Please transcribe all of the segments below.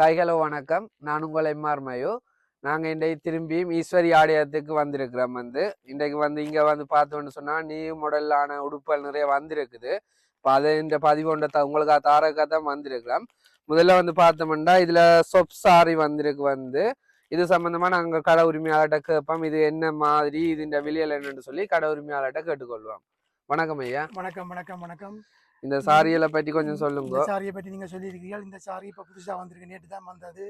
Hi hello வணக்கம். நான் உங்கள் எம்ஆர் மயோ. நாங்கள் இன்றைக்கு திரும்பியும் ஈஸ்வரி ஆலயத்துக்கு வந்திருக்கிறோம் வந்து. இன்றைக்கு வந்து இங்கே வந்து பார்த்தோன்னு சொன்னால் நியூ மாடலான உடுப்புகள் நிறைய வந்திருக்குது. இப்போ அதை இந்த பதிவு த உங்களுக்கு தாரக்காக தான் வந்திருக்கிறோம். முதல்ல வந்து பார்த்தோம்னா இதில் சொப் சாரி வந்திருக்கு வந்து. இது சம்மந்தமாக நாங்கள் கடை உரிமையாளர்கிட்ட கேட்போம். இது என்ன மாதிரி இதுன்ற விலையில் என்னன்னு சொல்லி கடை உரிமையாளர்கிட்ட கேட்டுக்கொள்வோம். வணக்கம் ஐயா. வணக்கம் வணக்கம் வணக்கம். இந்த சாரிகளை பற்றி கொஞ்சம் சொல்லுங்க. இந்த சாரியை பற்றி நீங்கள் சொல்லியிருக்கீர்கள் இந்த சாரி இப்போ புதுசாக வந்திருக்கு. நேற்று தான் வந்தது.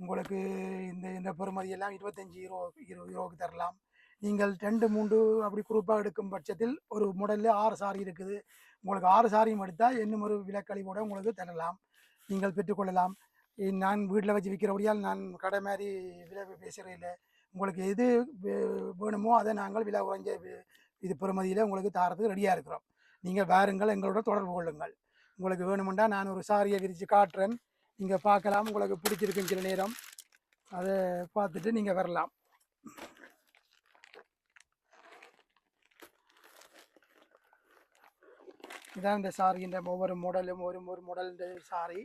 உங்களுக்கு இந்த இந்த பெறுமதி எல்லாம் இருபத்தஞ்சி யூரோ யூரோ யூரோக்கு தரலாம். நீங்கள் ரெண்டு மூன்று அப்படி குரூப்பாக எடுக்கும் பட்சத்தில் ஒரு மாடலில் ஆறு சாரி இருக்குது. உங்களுக்கு ஆறு சாரியும் எடுத்தால் இன்னும் ஒரு விலக்கழிவோட உங்களுக்கு தரலாம். நீங்கள் பெற்றுக்கொள்ளலாம். நான் வீட்டில் வச்சு விற்கிறபடியால் நான் கடை மாதிரி விலை பேசுகிறேன் இல்லை. உங்களுக்கு எது வேணுமோ அதை நாங்கள் விலை குறைஞ்ச இது பெறுமதியில் உங்களுக்கு தாரத்துக்கு ரெடியாக இருக்கிறோம். நீங்கள் வாருங்கள் எங்களோட தொடர்பு கொள்ளுங்கள். உங்களுக்கு வேணுமெண்டா நான் ஒரு சாரியை விரித்து காட்டுறேன். நீங்கள் பார்க்கலாம் உங்களுக்கு பிடிச்சிருக்கும் சில நேரம். அதை பார்த்துட்டு நீங்கள் வரலாம். இதான் இந்த சாரியின் ஒவ்வொரு மாடலும் ஒரு ஒரு மாடல் இந்த சாரி.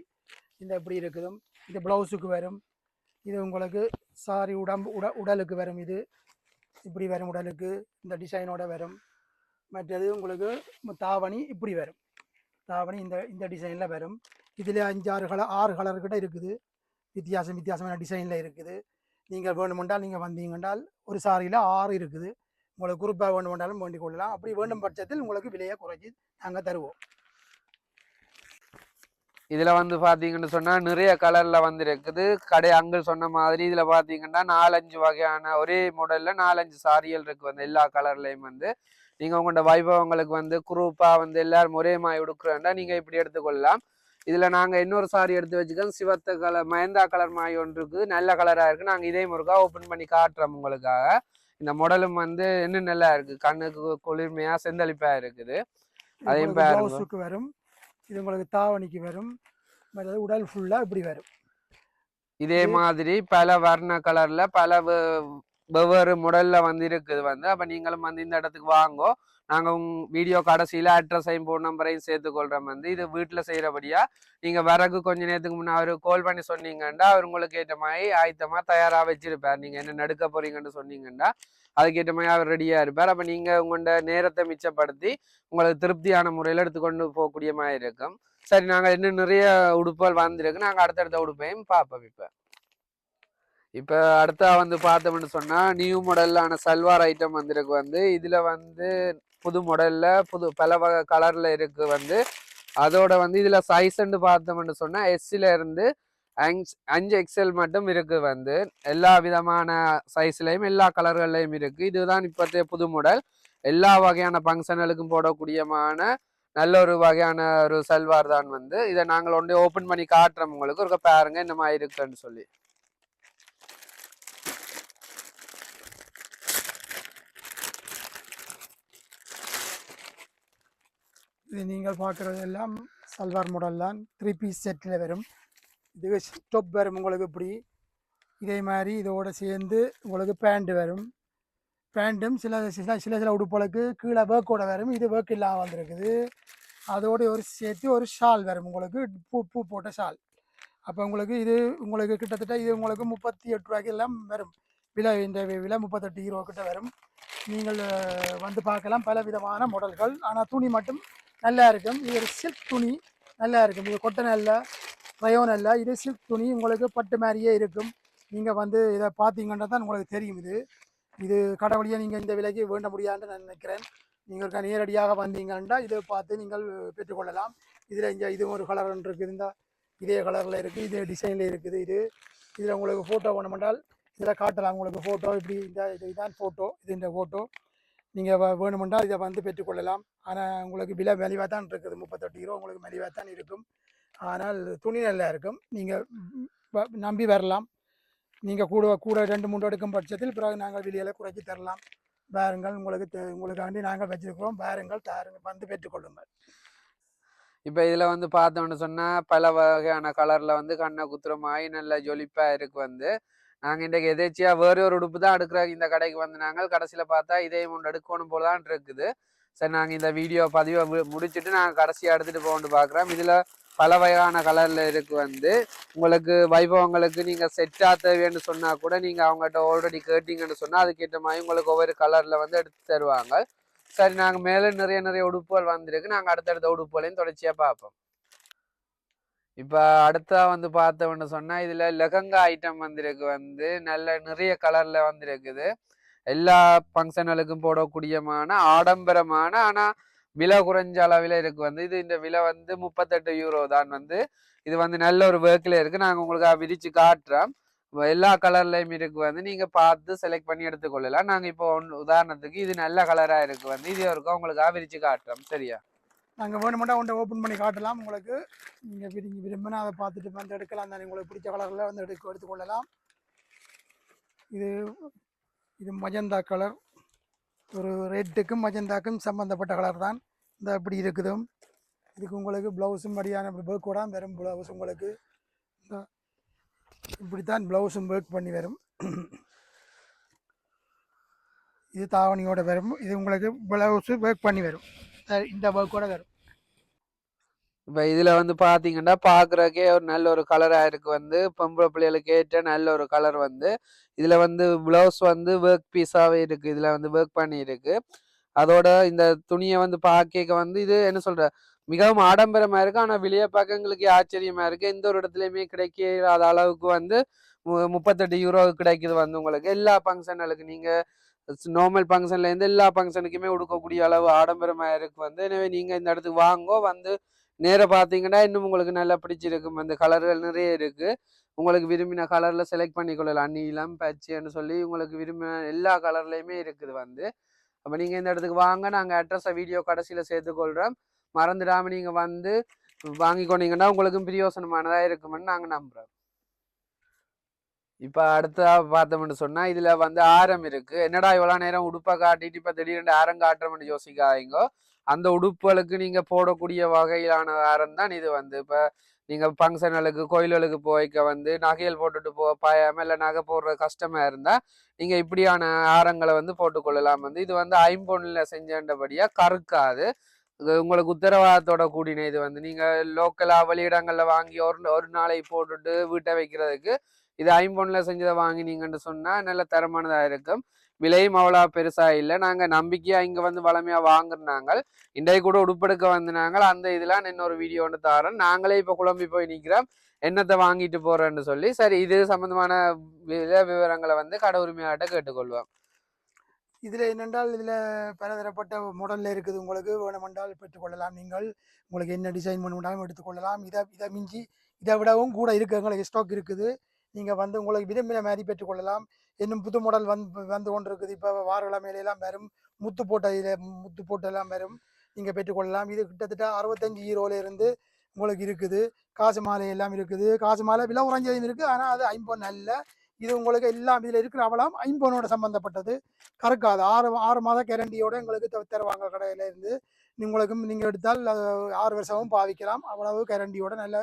இந்த எப்படி இருக்குதும்? இந்த ப்ளவுஸுக்கு வரும். இது உங்களுக்கு சாரி உடம்பு உட உடலுக்கு வரும் இது. இப்படி வரும் உடலுக்கு. இந்த டிசைனோட வரும். மற்றது உங்களுக்கு தாவணி இப்படி வரும். தாவணி இந்த இந்த டிசைனில் வரும். இதில் அஞ்சாறு கலர் ஆறு கலர் கிட்ட இருக்குது. வித்தியாசம் வித்தியாசமான டிசைனில் இருக்குது. நீங்கள் வேண்டுமென்றால் நீங்கள் வந்தீங்கன்றால் ஒரு சாரியில் ஆறு இருக்குது. உங்களுக்கு குறிப்பாக வேண்டுமென்றாலும் வேண்டிக் கொள்ளலாம். அப்படி வேண்டும் பட்சத்தில் உங்களுக்கு விலையை குறைச்சி நாங்கள் தருவோம். இதில் வந்து பார்த்தீங்கன்னு சொன்னால் நிறைய கலரில் வந்து இருக்குது கடை அங்கே சொன்ன மாதிரி இதில் பார்த்தீங்கன்னா நாலஞ்சு வகையான ஒரே மாடலில் நாலஞ்சு சாரிகள் இருக்குது. வந்து எல்லா கலர்லேயும் வந்து நீங்க உங்களோட வைபவங்களுக்கு வந்து குரூப்பா வந்து எல்லாரும் ஒரே மாதிரி உடுக்குறேன்டா நீங்க இப்படி எடுத்துக்கொள்ளலாம். இதுல நாங்க இன்னொரு சாரி எடுத்து வச்சுக்கோம் சிவத்த கலர் மயந்தா கலர் மாய் ஒன்று இருக்குது. நல்ல கலரா இருக்கு. நாங்க இதே முருகா ஓபன் பண்ணி காட்டுறோம் உங்களுக்காக. இந்த மாடலும் வந்து இன்னும் நல்லா இருக்கு. கண்ணுக்கு குளிர்மையா செந்தளிப்பா இருக்குது. பாருங்க. ப்ளவுஸுக்கு வரும். இது உங்களுக்கு தாவணிக்கு வரும். உடல் ஃபுல்லாக இப்படி வரும். இதே மாதிரி பல வர்ண கலர்ல பல வெவ்வேறு முடல்ல வந்து இருக்குது வந்து. அப்ப நீங்களும் வந்து இந்த இடத்துக்கு வாங்கோ. நாங்க உங்க வீடியோ கடைசியில அட்ரஸையும் ஃபோன் நம்பரையும் சேர்த்து கொள்றோம் வந்து. இது வீட்டுல செய்யறபடியா நீங்க வரக்கு கொஞ்ச நேரத்துக்கு முன்னே அவரு கால் பண்ணி சொன்னீங்கன்னா அவர் உங்களுக்கு ஏற்ற மாதிரி ஆயத்தமா தயாரா வச்சிருப்பார். நீங்க என்ன நடுக்க போறீங்கன்னு சொன்னீங்கன்னா அதுக்கேற்ற மாதிரி அவர் ரெடியா இருப்பார். அப்ப நீங்க உங்களோட நேரத்தை மிச்சப்படுத்தி உங்களுக்கு திருப்தியான முறையில எடுத்துக்கொண்டு போகக்கூடிய மாதிரி இருக்கும். சரி நாங்க இன்னும் நிறைய உடுப்புகள் வந்திருக்கு. நாங்க அடுத்தடுத்த உடுப்பையும் பார்ப்போம் இப்ப. இப்ப அடுத்தா வந்து பார்த்தோம்னு சொன்னா நியூ மாடலான சல்வார் ஐட்டம் வந்திருக்கு வந்து. இதுல வந்து புது மாடல்ல புது பல வகை கலர்ல இருக்கு வந்து. அதோட வந்து இதுல சைஸ்ன்னு பார்த்தோம்னு சொன்னா எஸ்சில இருந்து அஞ்சு அஞ்சு எக்ஸல் மட்டும் இருக்கு வந்து. எல்லா விதமான சைஸ்லயும் எல்லா கலர்கள்லயும் இருக்கு. இதுதான் இப்போதைய புது மாடல் எல்லா வகையான ஃபங்க்ஷனுக்கும் போடக்கூடியமான நல்ல ஒரு வகையான ஒரு சல்வார் தான் வந்து. இதை நாங்கள் ஒன்று ஓப்பன் பண்ணி காட்டுறோம் உங்களுக்கு. ஒரு பாருங்க இந்த மாதிரி இருக்குன்னு சொல்லி. இது நீங்கள் பார்க்குறது எல்லாம் சல்வார் மாடல் தான். த்ரீ பீஸ் செட்டில் வரும். இது ஸ்டொப் வரும் உங்களுக்கு இப்படி. இதே மாதிரி இதோட சேர்ந்து உங்களுக்கு பேண்ட் வரும். பேண்ட்டும் சில சில சில சில உடுப்புகளுக்கு கீழே வேர்க்கோட வரும். இது வேர்க் இல்லாமல் வந்திருக்குது. அதோடு ஒரு சேர்த்து ஒரு ஷால் வரும் உங்களுக்கு. பூ பூ போட்ட ஷால் அப்போ உங்களுக்கு இது உங்களுக்கு கிட்டத்தட்ட இது உங்களுக்கு முப்பத்தி எட்டு ரூபாய்க்கு எல்லாம் வரும். விலை இந்த விலை முப்பத்தெட்டு ஹீரோ கிட்ட வரும். நீங்கள் வந்து பார்க்கலாம் பல விதமான மாடல்கள் ஆனால் துணி மட்டும் நல்லா இருக்கும் இது ஒரு சில்க் துணி நல்லா இருக்கும் இது கொட்டை நல்ல ரயோன் அல்ல. இது சில்க் துணி உங்களுக்கு பட்டு மாதிரியே இருக்கும். நீங்கள் வந்து இதை பார்த்தீங்கன்னா தான் உங்களுக்கு தெரியும் இது. இது கடவுளியை நீங்கள் இந்த விலைக்கு வேண்ட முடியாதுன்னு நான் நினைக்கிறேன். நீங்கள் நேரடியாக வந்தீங்கன்னா இதை பார்த்து நீங்கள் பெற்றுக்கொள்ளலாம். இதில் இங்கே இது ஒரு கலர் ஒன்று இருக்குது. இந்த இதே கலரில் இருக்குது. இதே டிசைனில் இருக்குது இது. இதில் உங்களுக்கு ஃபோட்டோ வேணுமென்றால் இதில் காட்டலாம். உங்களுக்கு ஃபோட்டோ இப்படி இந்த இது இதான் ஃபோட்டோ இது இந்த ஃபோட்டோ நீங்கள் வேணுமென்றால் இதை வந்து பெற்றுக்கொள்ளலாம். ஆனால் உங்களுக்கு விலை மலிவாக தான் இருக்குது. முப்பத்தெட்டு கிலோ உங்களுக்கு மலிவாக தான் இருக்கும். ஆனால் துணி நல்லா இருக்கும். நீங்கள் நம்பி வரலாம். நீங்கள் கூட கூட ரெண்டு மூன்று எடுக்கும் பட்சத்தில் பிறகு நாங்கள் வெளியில் குறைச்சி தரலாம். பாருங்கள் உங்களுக்கு தெ- உங்களுக்காண்டி நாங்கள் வச்சுருக்கிறோம். பாருங்கள் தாருங்கள் வந்து பெற்றுக்கொள்ளுங்கள். இப்போ இதில் வந்து பார்த்தோன்னு சொன்னால் பல வகையான கலரில் வந்து கண்ணை குத்துற மாதிரி நல்ல ஜொலிப்பாக இருக்குது வந்து. நாங்கள் இன்றைக்கு எதேச்சியாக வேறு ஒரு உடுப்பு தான் எடுக்கிற இந்த கடைக்கு வந்து நாங்கள் கடைசியில் பார்த்தா இதே ஒன்று எடுக்கணும் போல தான் இருக்குது. சரி நாங்கள் இந்த வீடியோ பதிவை முடிச்சுட்டு நாங்கள் கடைசியாக எடுத்துகிட்டு எடுத்துட்டு பார்க்குறோம் இதில் பல வகையான கலரில் இருக்கு வந்து. உங்களுக்கு வைபவங்களுக்கு நீங்கள் செட் ஆக தேவைன்னு சொன்னால் கூட நீங்கள் அவங்ககிட்ட ஆல்ரெடி கேட்டிங்கன்னு சொன்னால் அதுக்கேற்ற மாதிரி உங்களுக்கு ஒவ்வொரு கலரில் வந்து எடுத்து தருவாங்க. சரி நாங்கள் மேலே நிறைய நிறைய உடுப்புகள் வந்திருக்கு. நாங்கள் அடுத்தடுத்த உடுப்புகளையும் தொடர்ச்சியாக பார்ப்போம். இப்போ அடுத்தா வந்து பார்த்தோம்னு சொன்னால் இதில் லெகங்கா ஐட்டம் வந்திருக்கு வந்து நல்ல நிறைய கலரில் வந்திருக்குது. எல்லா ஃபங்க்ஷனுக்கும் போடக்கூடியமான ஆடம்பரமான ஆனால் விலை குறைஞ்ச அளவில் இருக்கு வந்து. இது இந்த விலை வந்து முப்பத்தெட்டு யூரோ தான் வந்து. இது வந்து நல்ல ஒரு ஒர்க்கில் இருக்குது நாங்கள் உங்களுக்கு விரித்து காட்டுறோம். எல்லா கலர்லையும் இருக்கு வந்து. நீங்கள் பார்த்து செலக்ட் பண்ணி எடுத்துக்கொள்ளலாம். நாங்கள் இப்போ ஒன்று உதாரணத்துக்கு இது நல்ல கலராக இருக்குது வந்து. இது இருக்கும் உங்களுக்கு விரித்து காட்டுறோம். சரியா? நாங்கள் வேணுமெண்டா உண்டை ஓப்பன் பண்ணி காட்டலாம். உங்களுக்கு நீங்கள் விரும்பி விரும்பினா அதை பார்த்துட்டு வந்து எடுக்கலாம் தானே. உங்களுக்கு பிடிச்ச கலரில் வந்து எடுக்க எடுத்துக்கொள்ளலாம் இது இது மஜந்தா கலர் ஒரு ரெட்டுக்கும் மஜந்தாக்கும் சம்மந்தப்பட்ட கலர் தான். இந்த அப்படி இருக்குது. இதுக்கு உங்களுக்கு ப்ளவுஸும் மடியான ஒர்க் கூட வரும் ப்ளவுஸ் உங்களுக்கு. இந்த இப்படித்தான் ப்ளவுஸும் ஒர்க் பண்ணி வரும். இது தாவணியோட வரும். இது உங்களுக்கு ப்ளவுஸு ஒர்க் பண்ணி வரும். இந்த ஒர்க்கோட வரும். இப்போ இதுல வந்து பாத்தீங்கன்னா பாக்குறதுக்கே ஒரு நல்ல ஒரு கலரா இருக்கு வந்து. பொம்பளை பிள்ளைகளுக்கு ஏற்ற நல்ல ஒரு கலர் வந்து. இதுல வந்து பிளவுஸ் வந்து ஒர்க் பீஸாவே இருக்கு. இதுல வந்து ஒர்க் பண்ணி இருக்கு அதோட இந்த துணியை வந்து பார்க்க வந்து இது என்ன சொல்ற? மிகவும் ஆடம்பரமா இருக்கு. ஆனா வெளியே பார்க்க எங்களுக்கு ஆச்சரியமா இருக்கு? எந்த ஒரு இடத்துலயுமே கிடைக்காத அளவுக்கு வந்து மு- முப்பத்தெட்டு யூரோ கிடைக்குது வந்து உங்களுக்கு. எல்லா ஃபங்க்ஷனுக்கு நீங்க நார்மல் ஃபங்க்ஷன்லேருந்து எல்லா ஃபங்க்ஷனுக்குமே உடுக்கக்கூடிய அளவு ஆடம்பரமாக இருக்கு வந்து. எனவே நீங்கள் இந்த இடத்துக்கு வாங்கோ வந்து நேராக பார்த்தீங்கன்னா இன்னும் உங்களுக்கு நல்லா பிடிச்சிருக்கும். அந்த கலர்கள் நிறைய இருக்குது உங்களுக்கு விரும்பின கலரில் செலக்ட் பண்ணிக்கொள்ளலாம். நீளம் பச்சைன்னு சொல்லி உங்களுக்கு விரும்பின எல்லா கலர்லேயுமே இருக்குது வந்து. அப்போ நீங்கள் இந்த இடத்துக்கு வாங்க. நாங்கள் அட்ரஸை வீடியோ கடைசியில் சேர்த்துக்கொள்கிறோம் மறந்துடாமல் நீங்கள் வந்து வாங்கி கொண்டீங்கன்னா உங்களுக்கும் பிரியோசனமானதாக இருக்குமென்னு நாங்கள் நம்புகிறோம் இப்போ அடுத்ததா பார்த்தோம்னு சொன்னால் இதில் வந்து ஆரம் இருக்குது என்னடா இவ்வளோ நேரம் உடுப்பை காட்டிட்டு இப்போ திடீர்னு ஆரம் காட்டுறோம்னு யோசிக்காதீங்க. அந்த உடுப்புகளுக்கு நீங்கள் போடக்கூடிய வகையிலான ஆரம் தான் இது வந்து. இப்போ நீங்கள் ஃபங்க்ஷன்களுக்கு கோயில்களுக்கு போய்க்க வந்து நகைகள் போட்டுட்டு போ பாயாம இல்லை நகை போடுற கஷ்டமாக இருந்தால் நீங்கள் இப்படியான ஆரங்களை வந்து போட்டுக்கொள்ளலாம் வந்து. இது வந்து ஐம்பொன்னில் செஞ்சேன்றபடியாக கருக்காது இது உங்களுக்கு உத்தரவாதத்தோட கூடின இது வந்து. நீங்கள் லோக்கலாக வெளியிடங்களில் வாங்கி ஒரு ஒரு நாளை போட்டுட்டு வீட்டை வைக்கிறதுக்கு இது ஐம்பொன்னுல செஞ்சதை வாங்கினீங்கன்னு சொன்னா நல்ல தரமானதா இருக்கும். விலையும் அவ்வளோ பெருசா இல்லை. நாங்கள் நம்பிக்கையா இங்க வந்து வளமையா வாங்குறாங்க இன்றைக்கு கூட உடுப்படுக்க வந்தாங்க அந்த இதெல்லாம் இன்னொரு வீடியோ ஒன்று தாரேன். நாங்களே இப்போ குழம்பி போய் நிற்கிறோம் என்னத்தை வாங்கிட்டு போறேன்னு சொல்லி. சரி இது சம்பந்தமான விலை விவரங்களை வந்து கடை உரிமையாட்ட கேட்டுக்கொள்வோம். இதில் என்னென்றால் இதில் பலதரப்பட்ட மாடலில் இருக்குது. உங்களுக்கு வேணுமென்றால் பெற்றுக்கொள்ளலாம். நீங்கள் உங்களுக்கு என்ன டிசைன் வேணுமென்றாலும் எடுத்துக்கொள்ளலாம். இதை இதை மிஞ்சி இதை விடவும் கூட இருக்குது எங்களுக்கு ஸ்டாக் இருக்குது. நீங்கள் வந்து உங்களுக்கு விரும்பின மாதிரி பெற்றுக்கொள்ளலாம். இன்னும் புது மாடல் வந்து வந்து கொண்டிருக்குது. இப்போ இப்போ வாரக்கிழமையிலெல்லாம் வரும். முத்து போட்ட இதில் முத்து போட்டெல்லாம் வரும். நீங்கள் பெற்றுக்கொள்ளலாம். இது கிட்டத்தட்ட அறுபத்தஞ்சு ஈரோல இருந்து உங்களுக்கு இருக்குது. காசு மாலை எல்லாம் இருக்குது. காசு மாலை விலை குறைஞ்சதும் இருக்குது ஆனால் அது ஐம்பொன் அல்ல. இது உங்களுக்கு எல்லாம் இதில் இருக்கிற அவலாம் ஐம்பொனோட சம்மந்தப்பட்டது கறக்காது. ஆறு ஆறு மாத கேரண்டியோட எங்களுக்கு தருவாங்க கடையில இருந்து. உங்களுக்கும் நீங்கள் எடுத்தால் அது ஆறு வருஷமும் பாவிக்கலாம். அவ்வளவு கேரண்டியோட நல்ல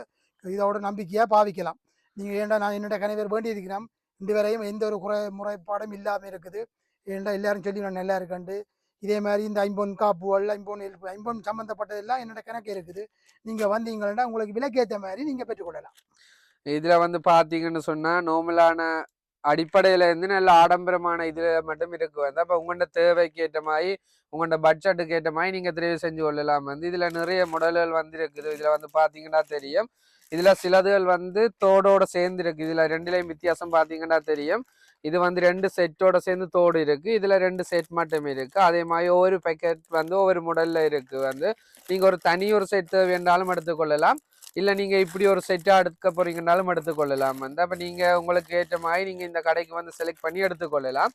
இதோட நம்பிக்கையாக பாவிக்கலாம். நீங்கள் ஏன்டா நான் என்னோட கணவர் வேண்டி இருக்கிறேன் இன்று வரையும் எந்த ஒரு குறை முறைப்பாடும் இல்லாமல் இருக்குது. ஏன்டா எல்லாரும் சொல்லி நான் நல்லா இருக்கண்டு இதே மாதிரி இந்த ஐம்பொன் காப்புகள் ஐம்பொன் எழுப்பு ஐம்பொன் சம்மந்தப்பட்டதெல்லாம் என்னோட கணக்கு இருக்குது. நீங்கள் வந்தீங்கன்னா உங்களுக்கு விலைக்கேற்ற மாதிரி நீங்கள் பெற்றுக்கொள்ளலாம். இதில் வந்து பார்த்தீங்கன்னு சொன்னால் நோமலான அடிப்படையில இருந்து நல்ல ஆடம்பரமான இதுல மட்டும் இருக்கு. வந்து அப்ப உங்களோட தேவைக்கு ஏற்ற மாதிரி உங்களோட பட்ஜெட்டுக்கு ஏற்ற மாதிரி நீங்க தெரிவு செஞ்சு கொள்ளலாம். வந்து இதுல நிறைய முடல்கள் வந்து இருக்குது இதுல வந்து பாத்தீங்கன்னா தெரியும். இதுல சிலதுகள் வந்து தோடோட சேர்ந்து இருக்கு. இதுல ரெண்டுலயும் வித்தியாசம் பாத்தீங்கன்னா தெரியும். இது வந்து ரெண்டு செட்டோட சேர்ந்து தோடு இருக்கு. இதுல ரெண்டு செட் மட்டும் இருக்கு. அதே மாதிரி ஒவ்வொரு பேக்கெட் வந்து ஒவ்வொரு முடல்ல இருக்கு. வந்து நீங்க ஒரு தனி ஒரு செட் வேண்டாலும் எடுத்துக்கொள்ளலாம். இல்ல நீங்க இப்படி ஒரு செட்டா எடுக்க போறீங்கனாலும் எடுத்துக்கொள்ளலாம். வந்து அப்ப நீங்க உங்களுக்கு ஏற்ற மாதிரி நீங்க இந்த கடைக்கு வந்து செலக்ட் பண்ணி எடுத்துக்கொள்ளலாம்.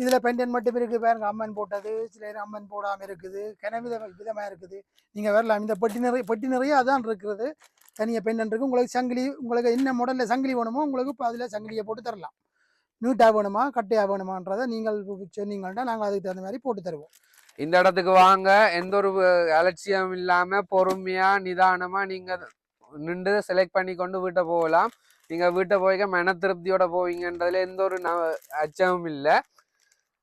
இதில் பெண்டன் மட்டும் இருக்குது பாருங்க அம்மன் போட்டது சில அம்மன் போடாமல் இருக்குது. கிணவித விதமாக இருக்குது. நீங்கள் வரலாம். இந்த பெட்டி நிறைய பெட்டி நிறைய அதான் இருக்கிறது. தனியாக பெண்டன் உங்களுக்கு சங்கிலி உங்களுக்கு என்ன மாடலில் சங்கிலி வேணுமோ உங்களுக்கு இப்போ அதில் சங்கிலியை போட்டு தரலாம். நீட்டாக வேணுமா கட்டையாக வேணுமான்றதை நீங்கள் சொன்னீங்கன்னா நாங்கள் அதுக்கு தகுந்த மாதிரி போட்டு தருவோம். இந்த இடத்துக்கு வாங்க. எந்த ஒரு அலட்சியம் இல்லாமல் பொறுமையாக நிதானமாக நீங்கள் நின்று செலக்ட் பண்ணி கொண்டு வீட்டை போகலாம். நீங்கள் வீட்டை போய்க்க மன திருப்தியோட போவீங்கன்றதுல எந்த ஒரு ந- அச்சமும் இல்லை.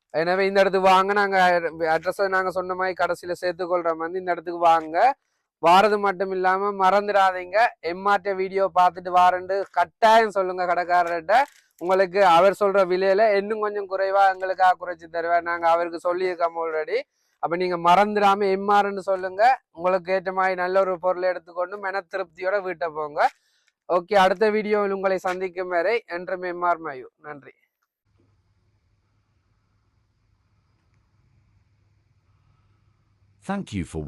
எனவே இந்த இடத்துக்கு வாங்க. நாங்கள் அட்ரஸை நாங்கள் சொன்ன மாதிரி கடைசியில் சேர்த்துக்கொள்கிற மாதிரி இந்த இடத்துக்கு வாங்க. வாரது மட்டும் இல்லாம மறந்துடாதீங்க. எம்ஆர்டி வீடியோ பார்த்துட்டு வாரண்டு கட்டாயம் சொல்லுங்க கடைக்காரர்கிட்ட. உங்களுக்கு அவர் சொல்ற விலையில இன்னும் கொஞ்சம் குறைவா எங்களுக்காக குறைச்சி தருவேன். நாங்க அவருக்கு சொல்லியிருக்கோம் ஆல்ரெடி அப்ப நீங்க மறந்துடாம எம்ஆர்ன்னு சொல்லுங்க. உங்களுக்கு ஏற்ற மாதிரி நல்ல ஒரு பொருளை எடுத்துக்கொண்டு மன திருப்தியோட வீட்டை போங்க. ஓகே அடுத்த வீடியோவில் உங்களை சந்திக்கும் வரை என்றும் எம்ஆர் மயு. நன்றி. Thank you for watching.